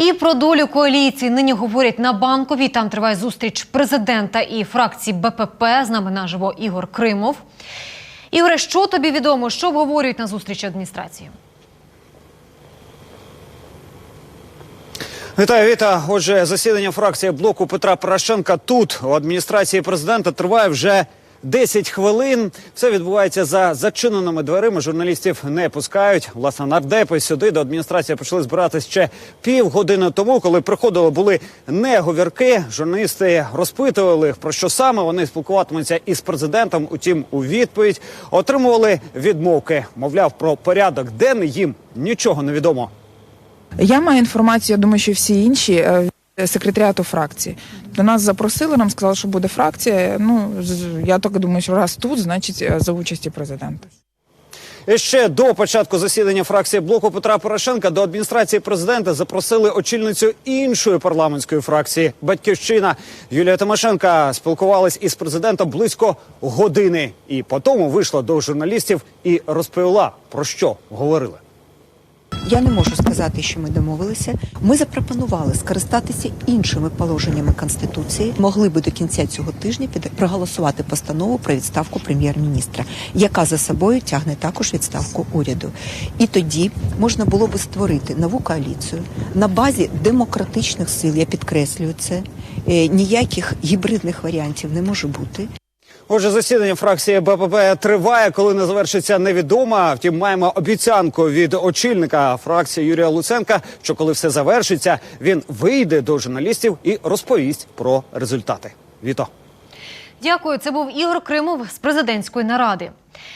І про долю коаліції нині говорять на банковій. Там триває зустріч президента і фракції БПП. З нами наживо Ігор Кримов. Ігоре, що тобі відомо? Що обговорюють на зустрічі адміністрації? Вітаю, Віта. Отже, засідання фракції блоку Петра Порошенка тут у адміністрації президента триває вже 10 хвилин. Все відбувається за зачиненими дверима. Журналістів не пускають. Власне, нардепи сюди до адміністрації почали збиратись ще півгодини тому, коли приходили були не говірки. Журналісти розпитували про що саме вони спілкуватимуться із президентом. Утім, у відповідь отримували відмовки. Мовляв, про порядок денний їм нічого не відомо. Я маю інформацію, я думаю, що всі інші е, секретаріату фракції. До нас запросили, нам сказали, що буде фракція. Ну я так думаю, що раз тут, значить е, за участі президента. І ще до початку засідання фракції блоку Петра Порошенка до адміністрації президента запросили очільницю іншої парламентської фракції Батьківщина Юлія Тимошенка спілкувалась із президентом близько години, і потім вийшла до журналістів і розповіла про що говорили. Я не можу сказати, що ми домовилися. Ми запропонували скористатися іншими положеннями конституції. Могли би до кінця цього тижня проголосувати постанову про відставку прем'єр-міністра, яка за собою тягне також відставку уряду. І тоді можна було би створити нову коаліцію на базі демократичних сил. Я підкреслюю це. Е, Ніяких гібридних варіантів не може бути. Отже, засідання фракції БПП триває, коли не завершиться невідомо. Втім, маємо обіцянку від очільника фракції Юрія Луценка, що коли все завершиться, він вийде до журналістів і розповість про результати. Віто. Дякую. Це був Ігор Кримов з президентської наради.